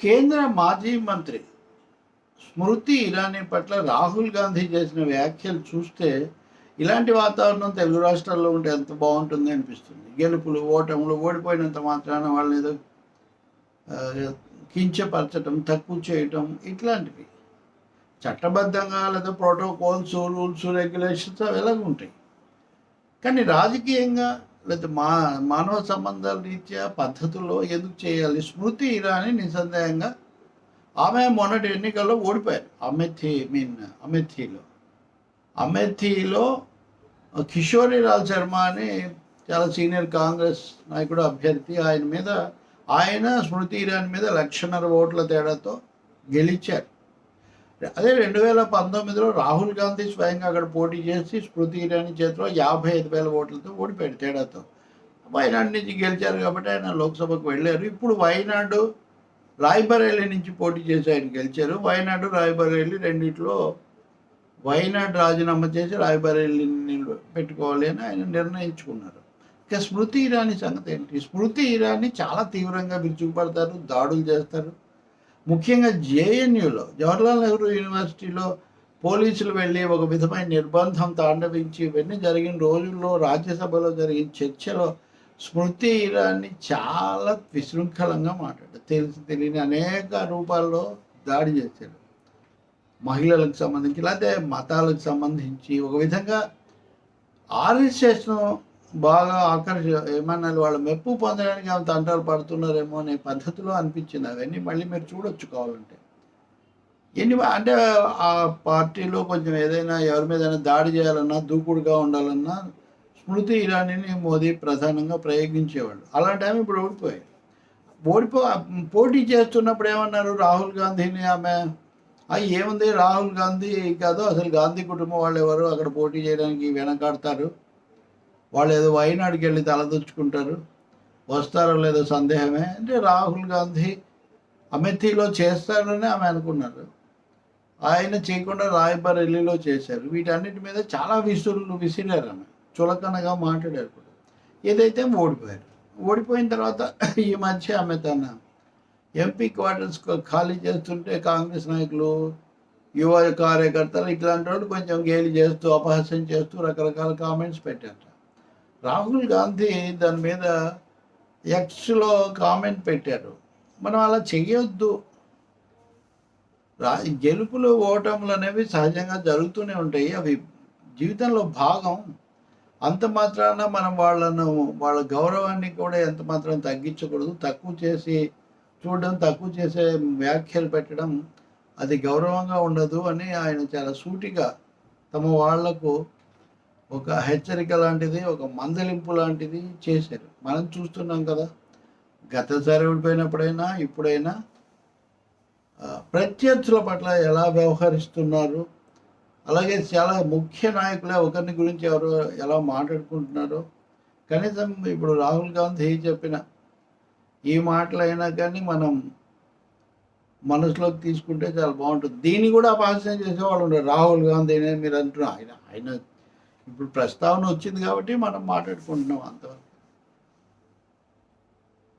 కేంద్ర మాజీ మంత్రి స్మృతి ఇరానీ పట్ల రాహుల్ గాంధీ చేసిన వ్యాఖ్యలు చూస్తే ఇలాంటి వాతావరణం తెలుగు రాష్ట్రాల్లో ఉంటే ఎంత బాగుంటుంది అనిపిస్తుంది. గెలుపులు ఓటములు ఓడిపోయినంత మాత్రాన వాళ్ళని ఏదో కించపరచటం తక్కువ చేయటం ఇట్లాంటివి. చట్టబద్ధంగా లేదా ప్రోటోకాల్స్ రూల్స్ రెగ్యులేషన్స్ అవి ఎలాగ ఉంటాయి. కానీ రాజకీయంగా లేకపోతే మా మానవ సంబంధాల రీత్యా పద్ధతుల్లో ఎందుకు చేయాలి? స్మృతి ఇరానీ నిస్సందేహంగా ఆమె మొన్నటి ఎన్నికల్లో ఓడిపోయారు. అమేథీ మీన్ అమేథీలో. అమేథీలో కిషోరి లాల్ శర్మ అని చాలా సీనియర్ కాంగ్రెస్ నాయకుడు అభ్యర్థి. ఆయన మీద ఆయన స్మృతి ఇరానీ మీద లక్షన్నర ఓట్ల తేడాతో గెలిచారు. అదే రెండు వేల పంతొమ్మిదిలో రాహుల్ గాంధీ స్వయంగా అక్కడ పోటీ చేసి స్మృతి ఇరానీ చేతిలో యాభై ఐదు వేల ఓట్లతో ఓడిపోయాడు తేడాతో. వైనాడు నుంచి గెలిచారు కాబట్టి ఆయన లోక్సభకు వెళ్ళారు. ఇప్పుడు వైనాడు రాయ్బరేలీ నుంచి పోటీ చేసి ఆయన గెలిచారు. వైనాడు రాయ్బరేలీ రెండిట్లో వైనాడు రాజీనామా చేసి రాయ్బరేలీని పెట్టుకోవాలి అని ఆయన నిర్ణయించుకున్నారు. ఇక స్మృతి ఇరానీ సంగతి ఏంటి? స్మృతి ఇరానీ చాలా తీవ్రంగా విరుచుకుపడతారు దాడులు చేస్తారు. ముఖ్యంగా జేఎన్యూలో జవహర్లాల్ నెహ్రూ యూనివర్సిటీలో పోలీసులు వెళ్ళి ఒక విధమైన నిర్బంధం తాండవించి ఇవన్నీ జరిగిన రోజుల్లో రాజ్యసభలో జరిగిన చర్చలో స్మృతి ఇరాన్ని చాలా విశృంఖలంగా మాట్లాడారు తెలిసి తెలియని అనేక రూపాల్లో దాడి చేశాడు. మహిళలకు సంబంధించి లేకపోతే మతాలకు సంబంధించి ఒక విధంగా ఆర్ఎస్ఎస్ను బాగా ఆకర్ష ఏమన్నారు వాళ్ళు మెప్పు పొందడానికి ఆమె తంటాలు పడుతున్నారేమో అనే పద్ధతిలో అనిపించింది. అవన్నీ మళ్ళీ మీరు చూడొచ్చు కావాలంటే. ఎన్ని అంటే ఆ పార్టీలో కొంచెం ఏదైనా ఎవరి మీద దాడి చేయాలన్నా దూకుడుగా ఉండాలన్నా స్మృతి ఇరానీని మోదీ ప్రధానంగా ప్రయోగించేవాళ్ళు. అలాంటి టైం ఇప్పుడు ఓడిపోయాయి. ఓడిపో పోటీ చేస్తున్నప్పుడు ఏమన్నారు రాహుల్ గాంధీని ఆమె? అవి ఏముంది రాహుల్ గాంధీ కాదు అసలు గాంధీ కుటుంబం వాళ్ళు ఎవరు? అక్కడ పోటీ చేయడానికి వెనకాడతారు. వాళ్ళు ఏదో వైనాడుకి వెళ్ళి తలదొచ్చుకుంటారు వస్తారో లేదో సందేహమే. అంటే రాహుల్ గాంధీ అమేథీలో చేస్తారని ఆమె అనుకున్నారు. ఆయన చేయకుండా రాయ్బరేలీలో చేశారు. వీటన్నిటి మీద చాలా విసురులు విసిరారు ఆమె. చులకనగా మాట్లాడారు కూడా. ఏదైతే ఓడిపోయారు. ఓడిపోయిన తర్వాత ఈ మధ్య ఆమె తన ఎంపీ క్వార్టర్స్ ఖాళీ చేస్తుంటే కాంగ్రెస్ నాయకులు యువ కార్యకర్తలు ఇట్లాంటి వాళ్ళు కొంచెం గేలి చేస్తూ అపహాస్యం చేస్తూ రకరకాల కామెంట్స్ పెట్టారు. రాహుల్ గాంధీ దాని మీద ఎక్స్లో కామెంట్ పెట్టారు మనం అలా చెయ్యొద్దు. రా గెలుపులు ఓటములు అనేవి సహజంగా జరుగుతూనే ఉంటాయి. అవి జీవితంలో భాగం. అంత మాత్రాన మనం వాళ్ళను వాళ్ళ గౌరవాన్ని కూడా ఎంత మాత్రం తగ్గించకూడదు. తక్కువ చేసి చూడడం తక్కువ చేసే వ్యాఖ్యలు పెట్టడం అది గౌరవంగా ఉండదు అని ఆయన చాలా సూటిగా తమ వాళ్ళకు ఒక హెచ్చరిక లాంటిది ఒక మందలింపు లాంటిది చేశారు. మనం చూస్తున్నాం కదా గతసారి ఓడిపోయినప్పుడైనా ఇప్పుడైనా ప్రత్యర్థుల పట్ల ఎలా వ్యవహరిస్తున్నారు అలాగే చాలా ముఖ్య నాయకులే ఒకరిని గురించి ఎవరు ఎలా మాట్లాడుకుంటున్నారో. కనీసం ఇప్పుడు రాహుల్ గాంధీ చెప్పిన ఈ మాటలైనా కానీ మనం మనసులోకి తీసుకుంటే చాలా బాగుంటుంది. దీన్ని కూడా అపహాస్యం చేసేవాళ్ళు ఉన్నారు. రాహుల్ గాంధీనే మీరు అంటున్నారు. ఆయన ఆయన ఇప్పుడు ప్రస్తావన వచ్చింది కాబట్టి మనం మాట్లాడుకుంటున్నాం అంతవరకు.